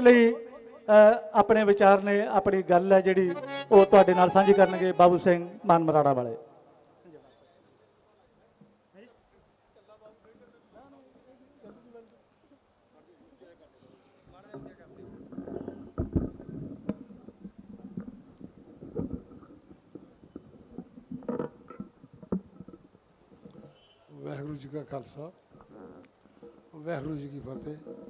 ਲਈ ਅ, ਆਪਣੇ ਵਿਚਾਰ ਨੇ ਆਪਣੀ ਗੱਲ ਹੈ ਜਿਹੜੀ ਉਹ ਤੁਹਾਡੇ ਨਾਲ ਸਾਂਝੀ ਕਰਨਗੇ ਬਾਬੂ ਸਿੰਘ ਮਾਨ ਮਰਾੜਾ ਵਾਲੇ। ਵਾਹਿਗੁਰੂ ਜੀ ਕਾ ਖਾਲਸਾ ਵਾਹਿਗੁਰੂ ਜੀ ਕੀ ਫਤਿਹ।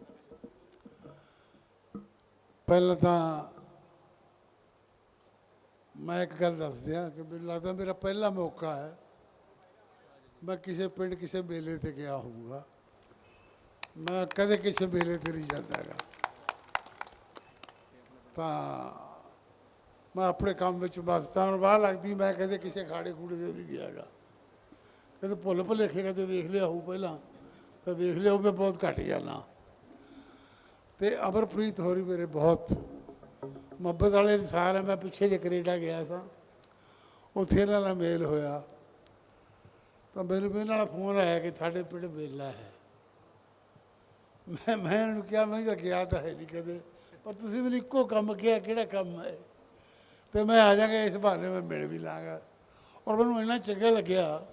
ਪਹਿਲਾਂ ਤਾਂ ਮੈਂ ਇੱਕ ਗੱਲ ਦੱਸ ਦਿਆਂ ਕਿ ਮੈਨੂੰ ਲੱਗਦਾ ਮੇਰਾ ਪਹਿਲਾ ਮੌਕਾ ਹੈ, ਮੈਂ ਕਿਸੇ ਪਿੰਡ ਕਿਸੇ ਮੇਲੇ ਤੇ ਗਿਆ ਹੋਊਗਾ। ਮੈਂ ਕਦੇ ਕਿਸੇ ਮੇਲੇ ਤੇ ਨਹੀਂ ਜਾਂਦਾ ਹੈਗਾ। ਤਾਂ ਮੈਂ ਆਪਣੇ ਕੰਮ ਵਿੱਚ ਮਸਤ ਹਾਂ ਬਾਹਰ ਲੱਗਦੀ, ਮੈਂ ਕਦੇ ਕਿਸੇ ਖਾੜੇ ਖੂੜੇ ਦੇ ਵੀ ਗਿਆ ਹੈਗਾ। ਕਦੇ ਭੁੱਲ ਭੁਲੇਖੇ ਕਦੇ ਵੇਖ ਲਿਆ ਹੋਊ ਪਹਿਲਾਂ, ਤਾਂ ਵੇਖ ਲਿਆ ਉਹ ਮੈਂ ਬਹੁਤ ਘੱਟ ਜਾਣਾ ਤੇ ਅਮਰਪ੍ਰੀਤ ਹੋਰੀ ਮੇਰੇ ਬਹੁਤ ਮੁਹੱਬਤ ਵਾਲੇ ਇਨਸਾਨ ਹੈ ਮੈਂ ਪਿੱਛੇ ਜੇ ਕੈਨੇਡਾ ਗਿਆ ਸਾਂ। ਉੱਥੇ ਇਹਨਾਂ ਨਾਲ ਮੇਲ ਹੋਇਆ। ਤਾਂ ਮੈਨੂੰ ਇਹਨਾਂ ਨਾਲ ਫੋਨ ਆਇਆ ਕਿ ਤੁਹਾਡੇ ਪਿੰਡ ਮੇਲਾ ਹੈ। ਮੈਂ ਮੈਂ ਇਹਨਾਂ ਕਿਹਾ, ਮੈਂ ਤਾਂ ਗਿਆ ਤਾਂ ਹੈ ਨਹੀਂ ਕਦੇ, ਪਰ ਤੁਸੀਂ ਮੈਨੂੰ ਇੱਕੋ ਕੰਮ ਕਿਹਾ, ਕਿਹੜਾ ਕੰਮ ਹੈ? ਤੇ ਮੈਂ ਆ ਜਾਗਾ ਇਸ ਬਹਾਨੇ ਮੈਂ ਮਿਲ ਵੀ ਲਾਂਗਾ। ਔਰ ਮੈਨੂੰ ਇੰਨਾ ਚੰਗਾ ਲੱਗਿਆ।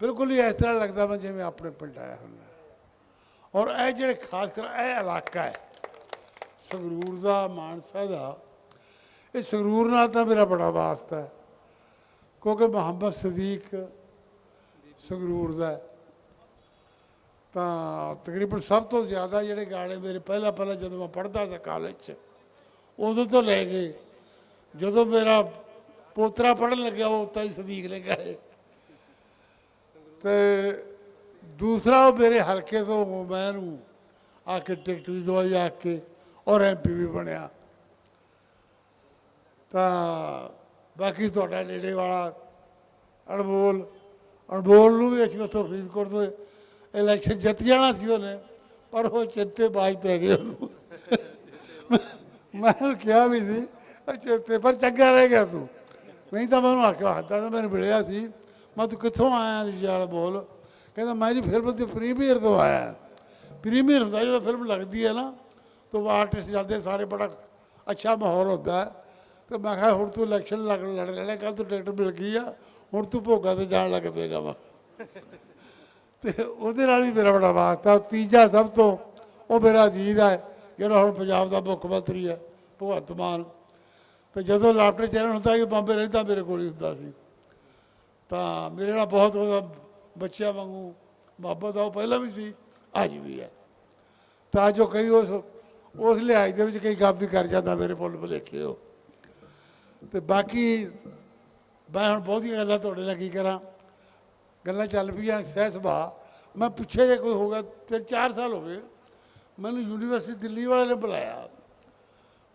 ਬਿਲਕੁਲ ਹੀ ਇਸ ਤਰ੍ਹਾਂ ਲੱਗਦਾ ਮੈਂ ਜਿਵੇਂ ਆਪਣੇ ਪਿੰਡ ਆਇਆ ਹੁੰਦਾ। ਔਰ ਇਹ ਜਿਹੜੇ ਖਾਸ ਕਰ ਇਹ ਇਲਾਕਾ ਹੈ, ਸੰਗਰੂਰ ਦਾ, ਮਾਨਸਾ ਦਾ, ਇਹ ਸੰਗਰੂਰ ਨਾਲ ਤਾਂ ਮੇਰਾ ਬੜਾ ਵਾਸਤਾ ਹੈ, ਕਿਉਂਕਿ ਮੁਹੰਮਦ ਸਦੀਕ ਸੰਗਰੂਰ ਦਾ ਤਾਂ ਤਕਰੀਬਨ ਸਭ ਤੋਂ ਜ਼ਿਆਦਾ ਜਿਹੜੇ ਗਾਣੇ ਮੇਰੇ ਪਹਿਲਾਂ ਪਹਿਲਾਂ ਜਦੋਂ ਮੈਂ ਪੜ੍ਹਦਾ ਸੀ ਕਾਲਜ 'ਚ, ਉਦੋਂ ਤੋਂ ਲੈ ਕੇ ਜਦੋਂ ਮੇਰਾ ਪੋਤਰਾ ਪੜ੍ਹਨ ਲੱਗਿਆ, ਉਹ ਤਾਂ ਹੀ ਸਦੀਕ ਨੇ ਗਾਏ। ਤੇ ਦੂਸਰਾ ਉਹ ਮੇਰੇ ਹਲਕੇ ਤੋਂ ਮੈਂ ਨੂੰ ਆ ਕੇ ਟਿਕਟ ਵੀ ਦਵਾਈ ਆ ਕੇ ਔਰ ਐਮਪੀ ਵੀ ਬਣਿਆ। ਤਾਂ ਬਾਕੀ ਤੁਹਾਡਾ ਨੇੜੇ ਵਾਲਾ ਅਣਮੋਲ ਅਣਮੋਲ ਨੂੰ ਵੀ ਅਸੀਂ ਉੱਥੋਂ ਫਰੀਦਕੋਟ ਤੋਂ ਇਲੈਕਸ਼ਨ ਜਿੱਤ ਜਾਣਾ ਸੀ ਉਹਨੇ, ਪਰ ਉਹ ਚਿੱਤੇ ਬਾਜ ਪੈ ਗਏ ਉਹਨੂੰ। ਮੈਂ ਉਹਨੂੰ ਕਿਹਾ ਵੀ ਸੀ ਉਹ ਚਿੱਤੇ, ਪਰ ਚੰਗਾ ਰਹਿ ਗਿਆ ਤੂੰ। ਨਹੀਂ ਤਾਂ ਮੈਂ ਉਹਨੂੰ ਆਖਿਆ, ਹੱਦਾਂ ਤਾਂ ਮੈਨੂੰ ਮਿਲਿਆ ਸੀ। ਮੈਂ ਤੂੰ ਕਿੱਥੋਂ ਆਇਆ ਜੀ ਯਾਰ ਬੋਲ ਕਹਿੰਦਾ ਮੈਂ ਜੀ ਫਿਲਮ ਦੀ ਪ੍ਰੀਮੀਅਰ ਤੋਂ ਆਇਆ। ਪ੍ਰੀਮੀਅਰ ਹੁੰਦਾ, ਜਦੋਂ ਫਿਲਮ ਲੱਗਦੀ ਹੈ ਨਾ, ਤਾਂ ਆਰਟਿਸਟ ਜਾਂਦੇ, ਸਾਰੇ ਬੜਾ ਅੱਛਾ ਮਾਹੌਲ ਹੁੰਦਾ ਹੈ। ਤੇ ਮੈਂ ਕਿਹਾ, ਹੁਣ ਤੂੰ ਇਲੈਕਸ਼ਨ ਲੜ ਲੜ ਲੈਣਾ ਕੱਲ ਤੂੰ ਟਿਕਟ ਮਿਲ ਗਈ ਆ, ਹੁਣ ਤੂੰ ਭੋਗਾ ਤੇ ਜਾਣ ਲੱਗ ਪਏਗਾ ਵਾ। ਤੇ ਉਹਦੇ ਨਾਲ ਵੀ ਮੇਰਾ ਬੜਾ ਵਾਸਤਾ ਤੀਜਾ ਸਭ ਤੋਂ, ਉਹ ਮੇਰਾ ਅਜ਼ੀਜ਼ ਹੈ, ਜਿਹੜਾ ਹੁਣ ਪੰਜਾਬ ਦਾ ਮੁੱਖ ਮੰਤਰੀ ਹੈ, ਭਗਵੰਤ ਮਾਨ। ਤੇ ਜਦੋਂ ਲਾਪਟੇ ਚੈਨਲ ਹੁੰਦਾ ਸੀ, ਬੰਬੇ ਰਹਿੰਦਾ ਮੇਰੇ ਕੋਲ ਹੀ ਹੁੰਦਾ ਸੀ। ਤਾਂ ਮੇਰੇ ਨਾਲ ਬਹੁਤ ਉਹਦਾ ਬੱਚਿਆਂ ਵਾਂਗੂ ਮੁਹੱਬਤ ਆ ਉਹ ਪਹਿਲਾਂ ਵੀ ਸੀ। ਅੱਜ ਵੀ ਹੈ। ਤਾਂ ਜੋ ਕਈ ਉਸ ਉਸ ਲਿਹਾਜ਼ ਦੇ ਵਿੱਚ ਕਈ ਵੀ ਕਰ ਜਾਂਦਾ ਮੇਰੇ ਪੁੱਲ ਭੁਲੇਖੇ ਉਹ। ਤੇ ਬਾਕੀ ਮੈਂ ਹੁਣ ਬਹੁਤੀਆਂ ਗੱਲਾਂ ਤੁਹਾਡੇ ਨਾਲ ਕੀ ਕਰਾਂ। ਗੱਲਾਂ ਚੱਲ ਪਈਆਂ ਸਹਿ ਸੁਭਾਅ। ਮੈਂ ਪਿੱਛੇ ਜੇ ਕੋਈ ਹੋਗਾ ਤੇ 4 ਸਾਲ ਹੋ ਗਏ ਮੈਨੂੰ ਯੂਨੀਵਰਸਿਟੀ ਦਿੱਲੀ ਵਾਲੇ ਨੇ ਬੁਲਾਇਆ।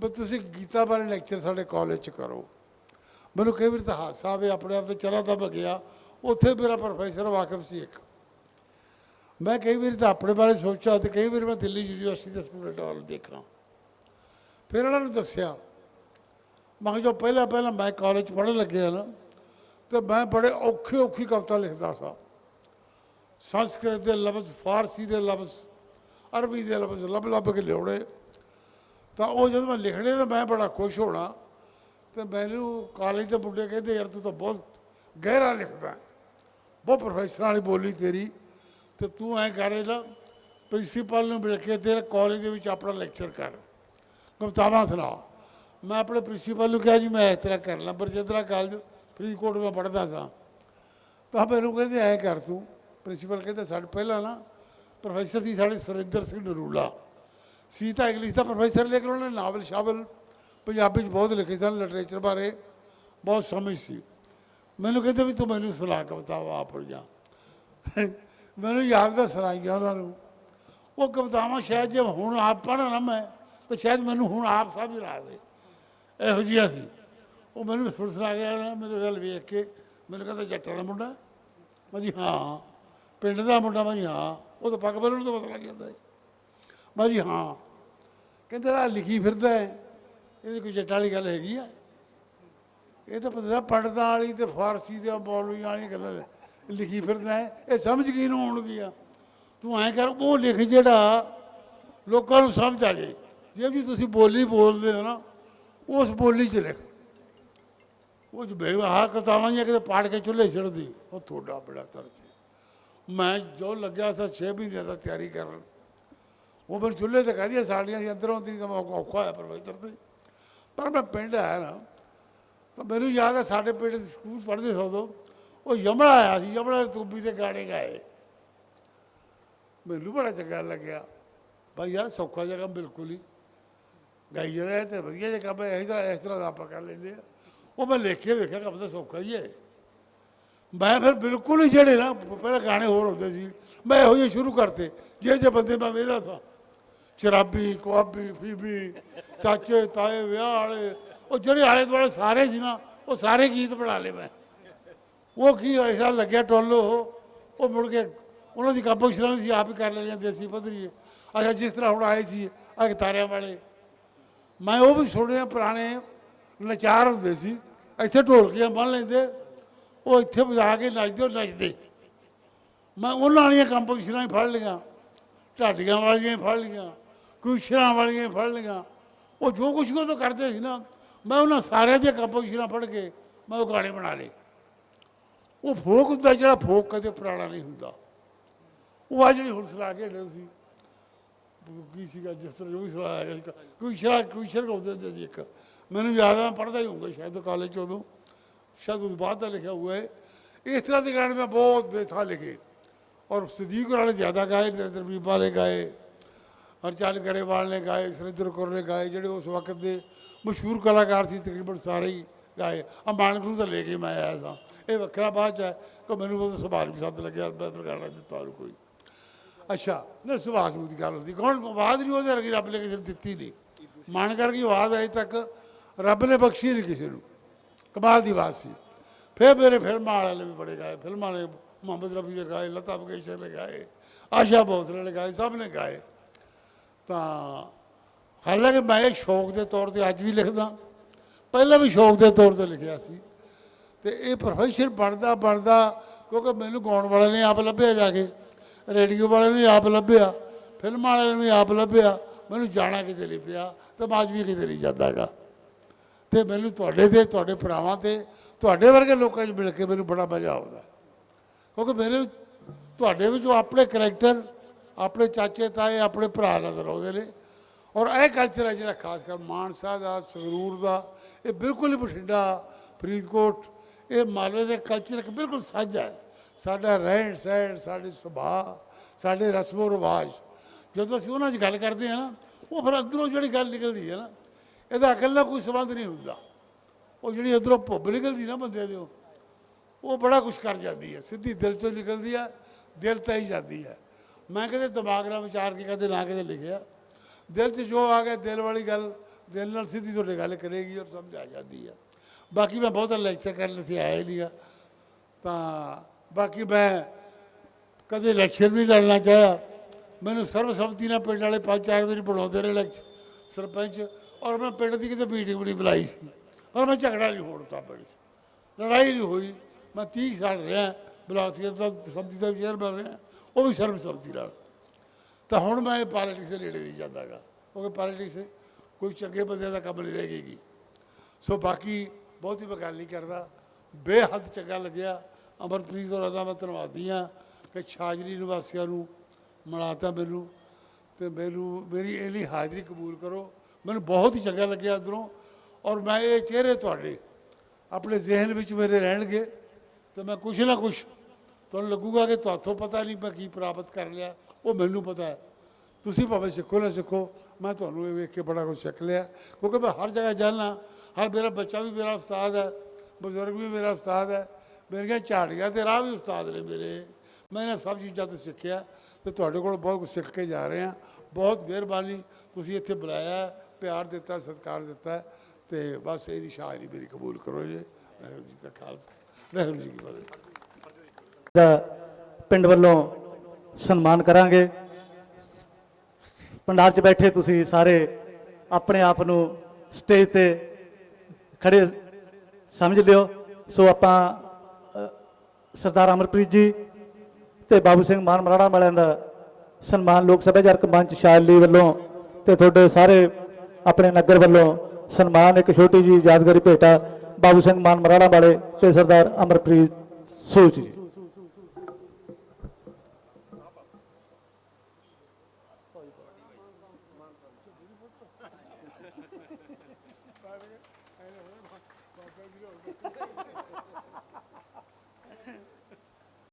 ਵੀ ਤੁਸੀਂ ਗੀਤਾ ਬਾਰੇ ਲੈਕਚਰ ਸਾਡੇ ਕਾਲਜ 'ਚ ਕਰੋ। ਮੈਨੂੰ ਕਈ ਵਾਰ ਤਾਂ ਹਾਸਾ ਆਵੇ ਆਪਣੇ ਆਪ ਤੇ ਚਲਾ ਤਾਂ ਮੈਂ ਗਿਆ ਉੱਥੇ ਮੇਰਾ ਪ੍ਰੋਫੈਸਰ ਵਾਕਫ ਸੀ ਇੱਕ। ਮੈਂ ਕਈ ਵਾਰੀ ਤਾਂ ਆਪਣੇ ਬਾਰੇ ਸੋਚਿਆ ਤੇ ਕਈ ਵਾਰੀ ਮੈਂ ਦਿੱਲੀ ਯੂਨੀਵਰਸਿਟੀ ਦੇ ਸਟੂਡੈਂਟ ਵੱਲ ਦੇਖਾਂ ਫਿਰ ਉਹਨਾਂ ਨੂੰ ਦੱਸਿਆ, ਮੈਂ ਕਿਹਾ ਜੋ ਪਹਿਲਾਂ ਪਹਿਲਾਂ ਮੈਂ ਕਾਲਜ ਪੜ੍ਹਨ ਲੱਗਿਆ ਨਾ, ਤੇ ਮੈਂ ਬੜੇ ਔਖੇ ਔਖੀ ਕਵਿਤਾ ਲਿਖਦਾ ਸਾਂ। ਸੰਸਕ੍ਰਿਤ ਦੇ ਲਫ਼ਜ਼, ਫਾਰਸੀ ਦੇ ਲਫ਼ਜ਼, ਅਰਬੀ ਦੇ ਲਫ਼ਜ਼ ਲੱਭ ਲੱਭ ਕੇ ਲਿਆਉਣੇ। ਤਾਂ ਉਹ ਜਦੋਂ ਮੈਂ ਲਿਖਣੇ ਤਾਂ ਮੈਂ ਬੜਾ ਖੁਸ਼ ਹੋਣਾ। ਤੇ ਮੈਨੂੰ ਕਾਲਜ ਦੇ ਮੁੰਡੇ ਕਹਿੰਦੇ, ਯਾਰ ਤੂੰ ਤਾਂ ਬਹੁਤ ਗਹਿਰਾ ਲਿਖਦਾ। ਬਹੁਤ ਪ੍ਰੋਫੈਸ਼ਨਲ ਵਾਲੀ ਬੋਲੀ ਤੇਰੀ। ਤੇ ਤੂੰ ਐ ਕਰ ਨਾ ਪ੍ਰਿੰਸੀਪਲ ਨੂੰ ਮਿਲ ਕੇ ਤੇਰੇ ਕਾਲਜ ਦੇ ਵਿੱਚ ਆਪਣਾ ਲੈਕਚਰ ਕਰ। ਕਵਿਤਾਵਾਂ ਸੁਣਾ। ਮੈਂ ਆਪਣੇ ਪ੍ਰਿੰਸੀਪਲ ਨੂੰ ਕਿਹਾ ਜੀ, ਮੈਂ ਇਸ ਤਰ੍ਹਾਂ ਕਰ ਲਾਂ, ਬਰਜਿੰਦਰਾ ਕਾਲਜ ਫਰੀਦਕੋਟ ਮੈਂ ਪੜ੍ਹਦਾ ਸਾਂ। ਤਾਂ ਮੈਨੂੰ ਕਹਿੰਦੇ, ਐ ਕਰ ਤੂੰ। ਪ੍ਰਿੰਸੀਪਲ ਕਹਿੰਦੇ, ਸਾਡੇ ਪਹਿਲਾਂ ਨਾ ਪ੍ਰੋਫੈਸਰ ਸੀ ਸਾਡੇ ਸੁਰਿੰਦਰ ਸਿੰਘ ਨਰੂਲਾ। ਸੀ ਤਾਂ ਇੰਗਲਿਸ਼ ਦਾ ਪ੍ਰੋਫੈਸਰ ਲੇਕਿਨ ਉਹਨੇ ਨਾਵਲ ਸ਼ਾਵਲ ਪੰਜਾਬੀ 'ਚ ਬਹੁਤ ਲਿਖੇ ਸਨ ਲਿਟਰੇਚਰ ਬਾਰੇ। ਬਹੁਤ ਸਮਝ ਸੀ। ਮੈਨੂੰ ਕਹਿੰਦੇ ਵੀ ਤੂੰ ਮੈਨੂੰ ਸੁਣਾ ਕਵਿਤਾਵਾਂ ਆਪ ਜਾ ਮੈਨੂੰ ਯਾਦ ਮੈਂ ਸੁਣਾਈਆਂ ਉਹਨਾਂ ਨੂੰ। ਉਹ ਕਵਿਤਾਵਾਂ ਸ਼ਾਇਦ ਜੇ ਹੁਣ ਆਪ ਪੜ੍ਹਾਂ ਨਾ ਮੈਂ, ਤਾਂ ਸ਼ਾਇਦ ਮੈਨੂੰ ਹੁਣ ਆਪ ਸਮਝ ਨਾ ਆਵੇ। ਇਹੋ ਜਿਹਾ ਸੀ। ਉਹ ਮੈਨੂੰ ਫੁਰਸਤ ਆ ਗਿਆ ਮੇਰੇ ਵੱਲ ਵੇਖ ਕੇ ਮੈਨੂੰ ਕਹਿੰਦਾ, ਜੱਟਾਂ ਦਾ ਮੁੰਡਾ? ਮੈਂ ਜੀ ਹਾਂ। ਪਿੰਡ ਦਾ ਮੁੰਡਾ, ਮੈਂ ਜੀ ਹਾਂ। ਉਹ ਤਾਂ ਪੱਗ ਬੰਨਣ ਤੋਂ ਪਤਾ ਲੱਗ ਜਾਂਦਾ ਹੈ ਮੈਂ ਜੀ ਹਾਂ। ਕਹਿੰਦੇ ਆ ਲਿਖੀ ਫਿਰਦਾ ਹੈ। ਇਹਦੀ ਕੋਈ ਜੱਟਾਂ ਵਾਲੀ ਗੱਲ ਹੈਗੀ ਆ? ਇਹ ਤਾਂ ਪਤਾ ਪੜਦਾ ਵਾਲੀ ਤੇ ਫਾਰਸੀ ਦੇ ਮੌਲਵੀਆਂ ਵਾਲੀਆਂ ਗੱਲਾਂ ਲਿਖੀ ਫਿਰਦਾ ਹੈ। ਇਹ ਸਮਝ ਕੀ ਨੂੰ ਆਉਣਗੀਆਂ? ਤੂੰ ਐਂ ਕਰ, ਉਹ ਲਿਖ ਜਿਹੜਾ ਲੋਕਾਂ ਨੂੰ ਸਮਝ ਆ ਜਾਏ। ਜੇ ਵੀ ਤੁਸੀਂ ਬੋਲੀ ਬੋਲਦੇ ਹੋ ਨਾ, ਉਸ ਬੋਲੀ 'ਚ ਲਿਖ। ਉਹ ਜੋ ਬੇਵਾ ਆਹ ਕਤਾਵਾਂ ਜਾਂ ਕਿਤੇ ਪਾੜ ਕੇ ਚੁੱਲ੍ਹੇ ਛੱਡਦੀ ਉਹ ਤੁਹਾਡਾ ਬੜਾ ਤਰਜ ਮੈਂ ਜੋ ਲੱਗਿਆ ਸੀ 6 ਮਹੀਨਿਆਂ ਦਾ ਤਿਆਰੀ ਕਰਨ, ਉਹ ਫਿਰ ਚੁੱਲ੍ਹੇ ਤੇ ਕਹਦੀ ਸਾਡੀਆਂ ਸੀ ਅੰਦਰੋਂ ਦੀ ਤਾਂ ਔਖਾ ਔਖਾ ਹੋਇਆ ਪਰਮੇਸ਼ਰ ਤੇ ਪਰ ਮੈਂ ਪਿੰਡ ਆਇਆ ਨਾ ਤਾਂ ਮੈਨੂੰ ਯਾਦ ਹੈ ਸਾਡੇ ਪਿੰਡ ਸਕੂਲ ਪੜ੍ਹਦੇ ਸੀ ਉਦੋਂ। ਉਹ ਯਮਲਾ ਆਇਆ ਸੀ ਯਮਲਾ ਤੂਬੀ ਤੇ ਗਾਣੇ ਗਾਏ। ਮੈਨੂੰ ਬੜਾ ਚੰਗਾ ਲੱਗਿਆ। ਭਾਈ ਯਾਰ ਸੌਖਾ ਜਗ੍ਹਾ ਬਿਲਕੁਲ ਹੀ। ਗਾਈ ਜਿਹੜਾ ਤੇ ਵਧੀਆ ਜਿਹਾ ਕੰਮ ਹੈ ਇਸ ਤਰ੍ਹਾਂ ਇਸ ਤਰ੍ਹਾਂ ਦਾ ਆਪਾਂ ਕਰ ਲੈਂਦੇ ਆ ਉਹ ਮੈਂ ਲਿਖ ਕੇ ਵੇਖਿਆ, ਕੰਮ ਤਾਂ ਸੌਖਾ ਹੀ ਹੈ। ਮੈਂ ਫਿਰ ਬਿਲਕੁਲ ਹੀ ਜਿਹੜੇ ਨਾ, ਪਹਿਲਾਂ ਗਾਣੇ ਹੋਰ ਹੁੰਦੇ ਸੀ, ਮੈਂ ਇਹੋ ਜਿਹੇ ਸ਼ੁਰੂ ਕਰਤੇ। ਜੇ ਜੇ ਬੰਦੇ ਮੈਂ ਵੇਖਦਾ ਸਾਂ। ਸ਼ਰਾਬੀ, ਕੁਆਬੀ ਫੀਬੀ ਚਾਚੇ, ਤਾਏ, ਵਿਆਹ ਵਾਲੇ ਉਹ ਜਿਹੜੇ ਆਲੇ ਦੁਆਲੇ ਸਾਰੇ ਸੀ ਨਾ, ਉਹ ਸਾਰੇ ਗੀਤ ਬਣਾ ਲਏ ਮੈਂ। ਉਹ ਕੀ ਐਸਾ ਲੱਗਿਆ ਟੋਲੋ ਉਹ। ਉਹ ਮੁੜ ਕੇ ਉਹਨਾਂ ਦੀ ਕੰਪੋਜੀਸ਼ਨ ਸੀ, ਆਪ ਹੀ ਕਰ ਲੈਂਦੇ ਦੇਸੀ ਪੱਧਰੀ। ਅੱਛਾ, ਜਿਸ ਤਰ੍ਹਾਂ ਹੁਣ ਆਏ ਸੀ ਆ ਤਾਰਿਆਂ ਵਾਲੇ। ਮੈਂ ਉਹ ਵੀ ਸੁਣਿਆ ਪੁਰਾਣੇ ਨਚਾਰ ਹੁੰਦੇ ਸੀ। ਇੱਥੇ ਢੋਲਕੀਆਂ ਬੰਨ ਲੈਂਦੇ। ਉਹ ਇੱਥੇ ਵਜਾ ਕੇ ਨੱਚਦੇ, ਉਹ ਨੱਚਦੇ। ਮੈਂ ਉਹਨਾਂ ਵਾਲੀਆਂ ਕੰਪੋਜੀਸ਼ਨਾਂ ਹੀ ਫੜ ਲਈਆਂ। ਢਾਡੀਆਂ ਵਾਲੀਆਂ ਫੜ ਲਈਆਂ ਕੁਸ਼ਰਾਂ ਵਾਲੀਆਂ ਫੜ ਲਈਆਂ। ਉਹ ਜੋ ਕੁਛ ਉਹ ਤੋਂ ਕਰਦੇ ਸੀ ਨਾ ਮੈਂ ਉਹਨਾਂ ਸਾਰਿਆਂ ਦੀਆਂ ਕੰਪੋਜੀਸ਼ਨਾਂ ਪੜ੍ਹ ਕੇ ਮੈਂ ਉਹ ਗਾਣੇ ਬਣਾ ਲਏ। ਉਹ ਫੋਕ ਹੁੰਦਾ ਜਿਹੜਾ ਫੋਕ ਕਦੇ ਪੁਰਾਣਾ ਨਹੀਂ ਹੁੰਦਾ। ਉਹ ਆ ਜਿਹੜੀ ਹੁਣ ਸਲਾ ਕੇ ਹਟੇ ਸੀ ਕੀ ਸੀਗਾ, ਜਿਸ ਤਰ੍ਹਾਂ ਜੋ ਵੀ ਸਲਾ ਆਇਆ ਕੋਈ ਸ਼ਰਾ, ਕੋਈ ਸ਼ਰ ਗਾਉਂਦੇ ਹੁੰਦੇ ਸੀ ਇੱਕ। ਮੈਨੂੰ ਯਾਦ ਆ, ਮੈਂ ਪੜ੍ਹਦਾ ਹੀ ਹੋਊਗਾ ਸ਼ਾਇਦ ਕਾਲਜ ਚ ਉਦੋਂ। ਸ਼ਾਇਦ ਉਸ ਬਾਅਦ ਦਾ ਲਿਖਿਆ ਹੋਇਆ ਹੈ ਇਸ ਤਰ੍ਹਾਂ ਦੇ ਗਾਣੇ ਮੈਂ ਬਹੁਤ ਬੇਥਾ ਲਿਖੇ। ਔਰ ਸਦੀਕ ਹੋਰਾਂ ਨੇ ਜ਼ਿਆਦਾ ਗਾਏ ਨਰਿੰਦਰ ਬੀਬਾ ਨੇ ਗਾਏ, ਹਰਚੰਦ ਗਰੇਵਾਲ ਨੇ ਗਾਏ, ਸੁਰਿੰਦਰ ਕੌਰ ਨੇ ਗਾਏ, ਜਿਹੜੇ ਉਸ ਵਕਤ ਦੇ ਮਸ਼ਹੂਰ ਕਲਾਕਾਰ ਸੀ, ਤਕਰੀਬਨ ਸਾਰੇ ਹੀ ਗਾਏ। ਆ ਮਾਨਕ ਨੂੰ ਤਾਂ ਲੈ ਕੇ ਮੈਂ ਆਇਆ ਸਾਂ। ਇਹ ਵੱਖਰਾ ਬਾਤ ਹੈ ਕਿ ਮੈਨੂੰ ਉਹ ਸੁਭਾਅ ਵੀ ਸੱਦ ਲੱਗਿਆ, ਮੈਂ ਫਿਰ ਦਿੱਤਾ ਉਹਨੂੰ ਕੋਈ। ਅੱਛਾ, ਨਾ ਸੁਭਾਅ ਨੂੰ ਦੀ ਗੱਲ ਹੁੰਦੀ। ਕੌਣ ਆਵਾਜ਼ ਨਹੀਂ ਉਹਦੇ ਵਰਗੀ, ਰੱਬ ਨੇ ਕਿਸੇ ਨੂੰ ਦਿੱਤੀ ਨਹੀਂ। ਮਾਨ ਕਰਕੇ ਆਵਾਜ਼ ਅਜੇ ਤੱਕ ਰੱਬ ਨੇ ਬਖਸ਼ੀ ਨਹੀਂ ਕਿਸੇ ਨੂੰ। ਕਮਾਲ ਦੀ ਆਵਾਜ਼ ਸੀ। ਫਿਰ ਮੇਰੇ ਫਿਲਮਾਂ ਵਾਲੇ ਵੀ ਬੜੇ ਗਾਏ। ਫਿਲਮਾਂ ਵਾਲੇ ਮੁਹੰਮਦ ਰਫੀ ਦੇ ਗਾਏ, ਲਤਾ ਮੰਗੇਸ਼ਕਰ ਨੇ ਗਾਏ, ਆਸ਼ਾ ਭੋਸਲੇ ਨੇ ਗਾਏ, ਸਭ ਨੇ ਗਾਏ। ਤਾਂ ਹਾਲਾਂਕਿ ਮੈਂ ਇਹ ਸ਼ੌਕ ਦੇ ਤੌਰ ਤੇ ਅੱਜ ਵੀ ਲਿਖਦਾ। ਪਹਿਲਾਂ ਵੀ ਸ਼ੌਕ ਦੇ ਤੌਰ ਤੇ ਲਿਖਿਆ ਸੀ। ਤੇ ਇਹ ਪ੍ਰੋਫੈਸ਼ਨ ਬਣਦਾ ਬਣਦਾ, ਕਿਉਂਕਿ ਮੈਨੂੰ ਗਾਉਣ ਵਾਲੇ ਨੇ ਆਪ ਲੱਭਿਆ ਜਾ ਕੇ। ਰੇਡੀਓ ਵਾਲੇ ਨੇ ਆਪ ਲੱਭਿਆ, ਫਿਲਮਾਂ ਵਾਲੇ ਨੇ ਆਪ ਲੱਭਿਆ। ਮੈਨੂੰ ਜਾਣਾ ਕਿਤੇ ਨਹੀਂ ਪਿਆ, ਤੇ ਮੈਂ ਅੱਜ ਵੀ ਕਿਤੇ ਨਹੀਂ ਜਾਂਦਾਗਾ ਤੇ ਮੈਨੂੰ ਤੁਹਾਡੇ ਤੇ, ਤੁਹਾਡੇ ਭਰਾਵਾਂ ਤੇ, ਤੁਹਾਡੇ ਵਰਗੇ ਲੋਕਾਂ 'ਚ ਮਿਲ ਕੇ ਮੈਨੂੰ ਬੜਾ ਮਜ਼ਾ ਆਉਂਦਾ। ਕਿਉਂਕਿ ਮੇਰੇ ਤੁਹਾਡੇ ਵਿੱਚੋਂ ਆਪਣੇ ਕਰੈਕਟਰ ਆਪਣੇ ਚਾਚੇ ਤਾਏ ਆਪਣੇ ਭਰਾ ਨਜ਼ਰ ਆਉਂਦੇ ਨੇ। ਔਰ ਇਹ ਕਲਚਰ ਹੈ ਜਿਹੜਾ ਖਾਸ ਕਰ ਮਾਨਸਾ ਦਾ, ਸੰਗਰੂਰ ਦਾ, ਇਹ ਬਿਲਕੁਲ ਹੀ ਬਠਿੰਡਾ, ਫਰੀਦਕੋਟ, ਇਹ ਮਾਲਵੇ ਦੇ ਕਲਚਰ ਇੱਕ ਬਿਲਕੁਲ ਸਾਂਝਾ ਹੈ। ਸਾਡਾ ਰਹਿਣ ਸਹਿਣ, ਸਾਡੇ ਸੁਭਾਅ, ਸਾਡੇ ਰਸਮੋ ਰਿਵਾਜ। ਜਦੋਂ ਅਸੀਂ ਉਹਨਾਂ 'ਚ ਗੱਲ ਕਰਦੇ ਹਾਂ ਨਾ, ਉਹ ਫਿਰ ਅੰਦਰੋਂ ਜਿਹੜੀ ਗੱਲ ਨਿਕਲਦੀ ਹੈ ਨਾ, ਇਹਦਾ ਅਕਲ ਨਾਲ ਕੋਈ ਸੰਬੰਧ ਨਹੀਂ ਹੁੰਦਾ। ਉਹ ਜਿਹੜੀ ਅੰਦਰੋਂ ਭੁੱਬ ਨਿਕਲਦੀ ਨਾ ਬੰਦੇ ਦੇ, ਉਹ ਬੜਾ ਕੁਝ ਕਰ ਜਾਂਦੀ ਹੈ। ਸਿੱਧੀ ਦਿਲ ਚੋਂ ਨਿਕਲਦੀ ਹੈ, ਦਿਲ ਤੇ ਹੀ ਜਾਂਦੀ ਹੈ। ਮੈਂ ਕਦੇ ਦਿਮਾਗ ਨਾਲ ਵਿਚਾਰ ਕੇ ਕਦੇ ਨਾ ਕਦੇ ਲਿਖਿਆ। ਦਿਲ 'ਚ ਜੋ ਆ ਗਿਆ, ਦਿਲ ਵਾਲੀ ਗੱਲ, ਦਿਲ ਨਾਲ ਸਿੱਧੀ ਤੁਹਾਡੇ ਗੱਲ ਕਰੇਗੀ ਔਰ ਸਮਝ ਆ ਜਾਂਦੀ ਆ। ਬਾਕੀ ਮੈਂ ਬਹੁਤਾ ਲੈਕਚਰ ਕਰਨ ਲਈ ਆਇਆ ਹੀ ਨਹੀਂਗਾ ਤਾਂ ਬਾਕੀ ਮੈਂ ਕਦੇ ਲੈਕਚਰ ਵੀ ਲੜਨਾ ਚਾਹਿਆ। ਮੈਨੂੰ ਸਰਬਸੰਮਤੀ ਨਾਲ ਪਿੰਡ ਵਾਲੇ ਪੰਜ ਚਾਰ ਵਾਰੀ ਬਣਾਉਂਦੇ ਰਹੇ ਲੈਕਚਰ ਸਰਪੰਚ, ਔਰ ਮੈਂ ਪਿੰਡ ਦੀ ਕਿਤੇ ਮੀਟਿੰਗ ਵੀ ਨਹੀਂ ਬੁਲਾਈ ਸੀ। ਪਰ ਮੈਂ ਝਗੜਾ ਨਹੀਂ ਹੋਣ ਦਿੱਤਾ ਪਿੰਡ 'ਚ। ਲੜਾਈ ਨਹੀਂ ਹੋਈ। ਮੈਂ 30 ਸਾਲ ਰਿਹਾ ਬਲਾਕ ਸਿੰਘ ਦਾ ਸੰਮਤੀ ਦਾ ਚੇਅਰਮੈਨ ਰਿਹਾ, ਉਹ ਵੀ ਸਰਬਸੰਮਤੀ ਨਾਲ। ਤਾਂ ਹੁਣ ਮੈਂ ਇਹ ਪੋਲਿਟਿਕਸ ਦੇ ਨੇੜੇ ਨਹੀਂ ਜਾਂਦਾਗਾ, ਕਿਉਂਕਿ ਪੋਲਿਟਿਕਸ ਕੋਈ ਚੰਗੇ ਬੰਦੇ ਦਾ ਕੰਮ ਨਹੀਂ ਰਹੇਗੀ ਸੋ ਬਾਕੀ ਬਹੁਤੀ ਮੈਂ ਗੱਲ ਨਹੀਂ ਕਰਦਾ, ਬੇਹੱਦ ਚੰਗਾ ਲੱਗਿਆ। ਅਮਰਪ੍ਰੀਤ ਹੋਰਾਂ ਦਾ ਮੈਂ ਧੰਨਵਾਦੀ ਹਾਂ ਕਿ ਛਾਜਰੀ ਨਿਵਾਸੀਆਂ ਨੂੰ ਮਿਲਾਤਾ ਮੈਨੂੰ ਤੇ ਮੈਨੂੰ, ਮੇਰੀ ਇਹ ਲਈ ਹਾਜ਼ਰੀ ਕਬੂਲ ਕਰੋ। ਮੈਨੂੰ ਬਹੁਤ ਹੀ ਚੰਗਾ ਲੱਗਿਆ ਅੰਦਰੋਂ ਔਰ ਮੈਂ ਇਹ ਚਿਹਰੇ ਤੁਹਾਡੇ ਆਪਣੇ ਜ਼ਿਹਨ ਵਿੱਚ ਮੇਰੇ ਰਹਿਣਗੇ ਤੇ ਮੈਂ ਕੁਛ ਨਾ ਕੁਛ ਤੁਹਾਨੂੰ ਲੱਗੂਗਾ ਕਿ ਤੁਹਾਥੋਂ ਪਤਾ ਨਹੀਂ ਮੈਂ ਕੀ ਪ੍ਰਾਪਤ ਕਰ ਲਿਆ। ਉਹ ਮੈਨੂੰ ਪਤਾ ਹੈ। ਤੁਸੀਂ ਭਾਵੇਂ ਸਿੱਖੋ ਨਾ ਸਿੱਖੋ, ਮੈਂ ਤੁਹਾਨੂੰ ਇਹ ਵੇਖ ਕੇ ਬੜਾ ਕੁਝ ਸਿੱਖ ਲਿਆ। ਕਿਉਂਕਿ ਮੈਂ ਹਰ ਜਗ੍ਹਾ ਜਾਣਾ ਹਰ ਮੇਰਾ ਬੱਚਾ ਵੀ ਮੇਰਾ ਉਸਤਾਦ ਹੈ, ਬਜ਼ੁਰਗ ਵੀ ਮੇਰਾ ਉਸਤਾਦ ਹੈ, ਮੇਰੀਆਂ ਝਾੜੀਆਂ ਤੇ ਰਾਹ ਵੀ ਉਸਤਾਦ ਨੇ ਮੇਰੇ। ਮੈਂ ਇਹਨਾਂ ਸਭ ਚੀਜ਼ਾਂ ਤੋਂ ਸਿੱਖਿਆ ਤੇ ਤੁਹਾਡੇ ਕੋਲ ਬਹੁਤ ਕੁਝ ਸਿੱਖ ਕੇ ਜਾ ਰਹੇ। ਹਾਂ ਬਹੁਤ ਮਿਹਰਬਾਨੀ। ਤੁਸੀਂ ਇੱਥੇ ਬੁਲਾਇਆ, ਪਿਆਰ ਦਿੱਤਾ, ਸਤਿਕਾਰ ਦਿੱਤਾ ਤੇ ਬਸ ਇਹਦੀ ਸ਼ਾਇਰੀ ਮੇਰੀ ਕਬੂਲ ਕਰੋ ਜੀ। ਵਾਹਿਗੁਰੂ ਜੀ ਕਾ ਖਾਲਸਾ। ਵਾਹਿਗੁਰੂ ਜੀ ਕੀ ਫਤਿਹ। ਦਾ ਪਿੰਡ ਵੱਲੋਂ ਸਨਮਾਨ ਕਰਾਂਗੇ। ਪੰਡਾਲ 'ਚ ਬੈਠੇ ਤੁਸੀਂ ਸਾਰੇ ਆਪਣੇ ਆਪ ਨੂੰ ਸਟੇਜ ਤੇ ਖੜੇ ਸਮਝ ਲਿਓ। ਸੋ ਆਪਾਂ ਸਰਦਾਰ ਅਮਰਪ੍ਰੀਤ ਜੀ ਤੇ ਬਾਬੂ ਸਿੰਘ ਮਾਨ ਮਰਾੜਾ ਵਾਲਿਆਂ ਦਾ ਸਨਮਾਨ ਲੋਕ ਸਭਾਚਾਰਕ ਮੰਚ ਸ਼ਾਇਲੀ ਵੱਲੋਂ ਤੇ ਤੁਹਾਡੇ ਸਾਰੇ ਆਪਣੇ ਨਗਰ ਵੱਲੋਂ ਸਨਮਾਨ ਇੱਕ ਛੋਟੀ ਜੀ ਯਾਦਗਾਰੀ ਭੇਟਾ ਬਾਬੂ ਸਿੰਘ ਮਾਨ ਮਰਾੜਾ ਵਾਲੇ ਤੇ ਸਰਦਾਰ ਅਮਰਪ੍ਰੀਤ ਸੂਚ ਜੀ।